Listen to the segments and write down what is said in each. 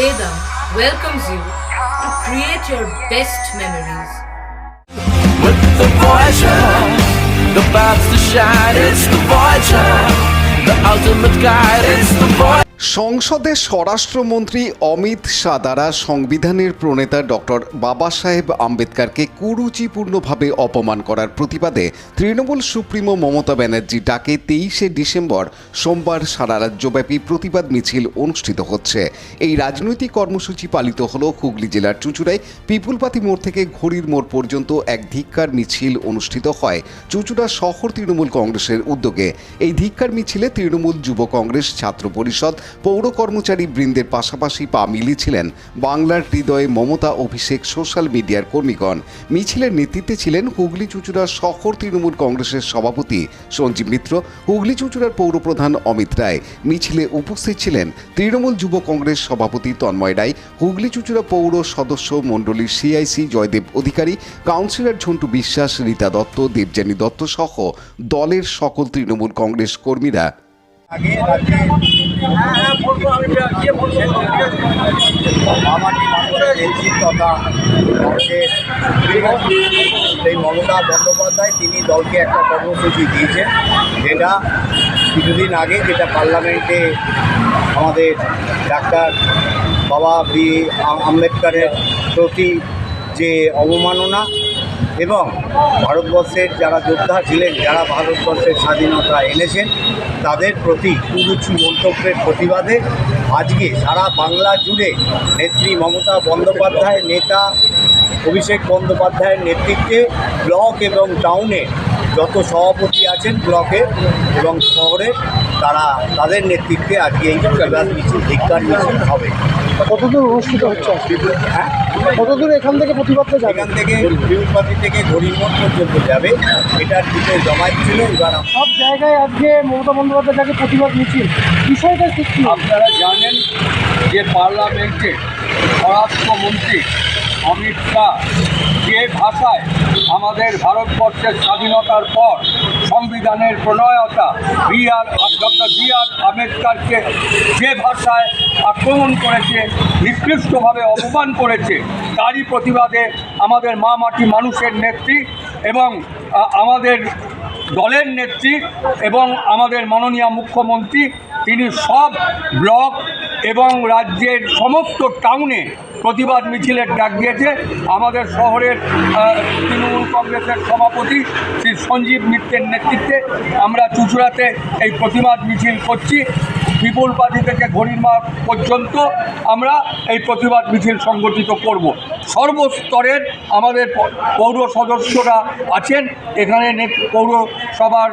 Vedam welcomes you to create your best memories. with the Voyager. The to shine, it's the Voyager. The ultimate guide, it's the Voyager. সংসদে স্বরাষ্ট্রমন্ত্রী অমিত শাহ দ্বারা সংবিধানের প্রণেতা doctor বাবা সাহেব আম্বেদকরকে কুরুচিপূর্ণভাবে অপমান করার প্রতিবাদে তৃণমূল সুপ্রিমো মমতা ব্যানার্জি ডাকে তেইশে ডিসেম্বর সোমবার সারা রাজ্যব্যাপী প্রতিবাদ মিছিল অনুষ্ঠিত হচ্ছে। এই রাজনৈতিক কর্মসূচি পালিত হল হুগলি জেলার চুঁচুড়ায়। পিপুলপাতি মোড় থেকে ঘড়ির মোড় পর্যন্ত এক ধিক্কার মিছিল অনুষ্ঠিত হয় চুঁচুড়া শহর তৃণমূল কংগ্রেসের উদ্যোগে। এই ধিক্কার মিছিলে তৃণমূল যুব কংগ্রেস ছাত্র পরিষদ পৌর কর্মচারী বৃন্দের পাশাপাশি পা মিলিয়েছিলেন বাংলার হৃদয়ে মমতা অভিষেক সোশ্যাল মিডিয়ার কর্মীগণ। মিছিলের নেতৃত্বে ছিলেন হুগলি চুঁচুড়া শহর তৃণমূল কংগ্রেসের সভাপতি সঞ্জীব মিত্র, হুগলি চুঁচুড়ার পৌরপ্রধান অমিত রায়। মিছিলে উপস্থিত ছিলেন তৃণমূল যুব কংগ্রেস সভাপতি তন্ময় রায়, হুগলি চুঁচুড়া পৌর সদস্য মণ্ডলীর সিআইসি জয়দেব অধিকারী, কাউন্সিলর ঝন্টু বিশ্বাস, রীতা দত্ত, দেবযানী দত্ত সহ দলের সকল তৃণমূল কংগ্রেস কর্মীরা আগে রাজ্যে মামাটি মানুষের এনসি তথা কংগ্রেস সেই মমতা বন্দ্যোপাধ্যায় তিনি দলকে একটা কর্মসূচি দিয়েছেন যেটা কিছুদিন আগে যেটা পার্লামেন্টে আমাদের ডাক্তার বাবা বি আম- আম্বেদকরের প্রতি যে অবমাননা এবং ভারতবর্ষের যারা যোদ্ধা ছিলেন, যারা ভারতবর্ষের স্বাধীনতা এনেছেন, তাদের প্রতি কুরুচি মন্তব্যের প্রতিবাদে আজকে সারা বাংলা জুড়ে নেত্রী মমতা বন্দ্যোপাধ্যায় নেতা অভিষেক বন্দ্যোপাধ্যায়ের নেতৃত্বে ব্লক এবং টাউনে যত সভাপতি আছেন ব্লকে এবং শহরে তারা তাদের নেতৃত্বে আজকে এই প্রতিবাদ মিছিল ধিক্কার মিছিল হবে। কতদূর অনুষ্ঠিত হচ্ছে হ্যাঁ? কতদূর এখান থেকে প্রতিবাদটা যাবে? এখান থেকে বিউপাতি থেকে গরিবমঠ পর্যন্ত যাবে। এটার দিকে জমায়েত ছিল এবার সব জায়গায় আজকে মমতা বন্দ্যোপাধ্যায় প্রতিবাদ মিছিল। বিষয়টা ঠিক কি? আপনারা জানেন যে পার্লামেন্টে স্বরাষ্ট্রমন্ত্রী অমিত শাহ যে ভাষায় আমাদের ভারতবর্ষের স্বাধীনতার পর সংবিধানের প্রণয়তা B R doctor B R আম্বেদকরকে যে ভাষায় আক্রমণ করেছে, নিকৃষ্টভাবে অপমান করেছে, তারই প্রতিবাদে আমাদের মা মাটি মানুষের নেত্রী এবং আমাদের দলের নেত্রী এবং আমাদের মাননীয় মুখ্যমন্ত্রী, তিনি সব ব্লক এবং রাজ্যের সমস্ত টাউনে প্রতিবাদ মিছিলের ডাক দিয়েছে। আমাদের শহরের তৃণমূল কংগ্রেসের সভাপতি শ্রী সঞ্জীব মিত্রের নেতৃত্বে আমরা চুচুড়াতে এই প্রতিবাদ মিছিল করছি। বিপুল পাতি থেকে ঘড়ির মাঠ পর্যন্ত আমরা এই প্রতিবাদ মিছিল সংগঠিত করব। সর্বস্তরের আমাদের পৌর সদস্যরা আছেন। এখানে পৌরসভার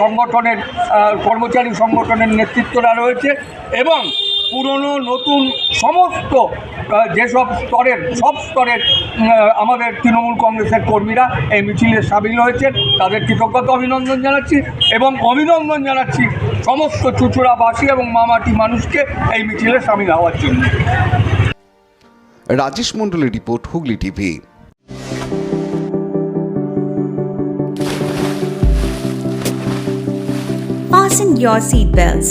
সংগঠনের কর্মচারী সংগঠনের নেতৃত্বরা রয়েছে এবং পুরনো নতুন সমস্ত যেসব স্তরের সব স্তরের আমাদের তৃণমূল কংগ্রেসের কর্মীরা এই মিছিলে সামিল হয়েছেন। তাদের কৃতজ্ঞতা অভিনন্দন জানাচ্ছি এবং অভিনন্দন জানাচ্ছি সমস্ত চুচুড়াবাসী এবং মামাটি মানুষকে এই মিছিলে সামিল হওয়ার জন্য। রাজেশ মণ্ডলের report Hooghly TV. Fasten your seatbelts